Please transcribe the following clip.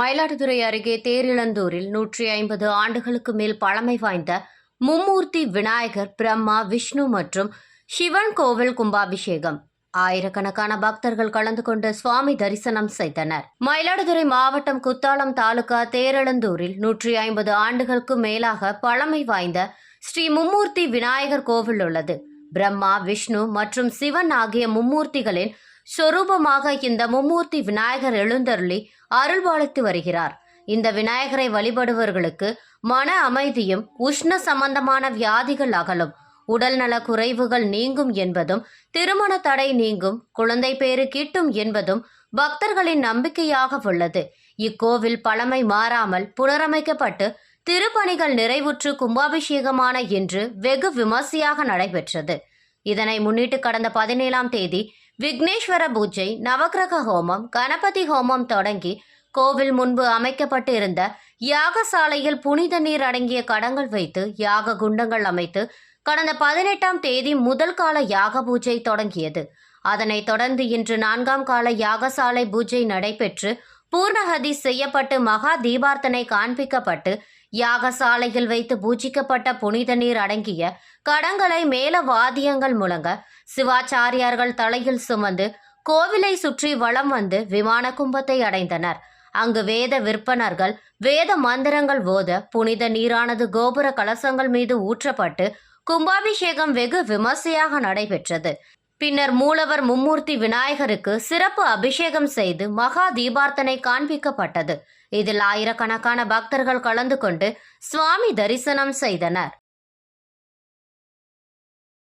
மயிலாடுதுறை அருகே தேரிழந்தூரில் நூற்றி ஐம்பது ஆண்டுகளுக்கு மேல் பழமை வாய்ந்த மும்மூர்த்தி விநாயகர் பிரம்மா விஷ்ணு மற்றும் சிவன் கோவில் கும்பாபிஷேகம். ஆயிரக்கணக்கான பக்தர்கள் கலந்து கொண்டு சுவாமி தரிசனம் செய்தனர். மயிலாடுதுறை மாவட்டம் குத்தாலம் தாலுகா தேரழந்தூரில் நூற்றி ஐம்பது ஆண்டுகளுக்கு மேலாக பழமை வாய்ந்த ஸ்ரீ மும்மூர்த்தி விநாயகர் கோவில் உள்ளது. பிரம்மா விஷ்ணு மற்றும் சிவன் ஆகிய மும்மூர்த்திகளின் சொரூபமாக இந்த மும்மூர்த்தி விநாயகர் எழுந்தருளி அருள்பாலித்து வருகிறார். இந்த விநாயகரை வழிபடுவர்களுக்கு மன அமைதியும் உஷ்ண சம்பந்தமான வியாதிகள் அகலும். உடல்நல குறைவுகள் நீங்கும் என்பதும் திருமண தடை நீங்கும் குழந்தை பேறு கிட்டும் என்பதும் பக்தர்களின் நம்பிக்கையாக உள்ளது. இக்கோவில் பழமை மாறாமல் புனரமைக்கப்பட்டு திருப்பணிகள் நிறைவுற்று கும்பாபிஷேகமான இன்று வெகு விமர்சையாக நடைபெற்றது. இதனை முன்னிட்டு கடந்த பதினேழாம் தேதி விக்னேஸ்வர பூஜை நவக்கிரக ஹோமம் கணபதி ஹோமம் தொடங்கி கோவில் முன்பு அமைக்கப்பட்டு இருந்த யாகசாலையில் புனித நீர் அடங்கிய கடங்கள் வைத்து யாக குண்டங்கள் அமைத்து கடந்த பதினெட்டாம் தேதி முதல் கால யாக பூஜை தொடங்கியது. அதனைத் தொடர்ந்து இன்று நான்காம் கால யாகசாலை பூஜை நடைபெற்று பூர்ணஹதி செய்யப்பட்டு மகா தீபார்த்தனை காண்பிக்கப்பட்டு யாகசாலையில் வைத்து பூஜிக்கப்பட்ட புனித நீர் அடங்கிய கடங்களை மேல வாத்தியங்கள் முழங்க சிவாச்சாரியார்கள் தலையில் சுமந்து கோவிலை சுற்றி வளம் வந்து விமான கும்பத்தை அடைந்தனர். அங்கு வேத விற்பனர்கள் வேத மந்திரங்கள் ஓத புனித நீரானது கோபுர கலசங்கள் மீது ஊற்றப்பட்டு கும்பாபிஷேகம் வெகு விமர்சையாக நடைபெற்றது. பின்னர் மூலவர் மும்மூர்த்தி விநாயகருக்கு சிறப்பு அபிஷேகம் செய்து மகா தீபார்த்தனை காண்பிக்கப்பட்டது. இதில் ஆயிரக்கணக்கான பக்தர்கள் கலந்து கொண்டு சுவாமி தரிசனம் செய்தனர்.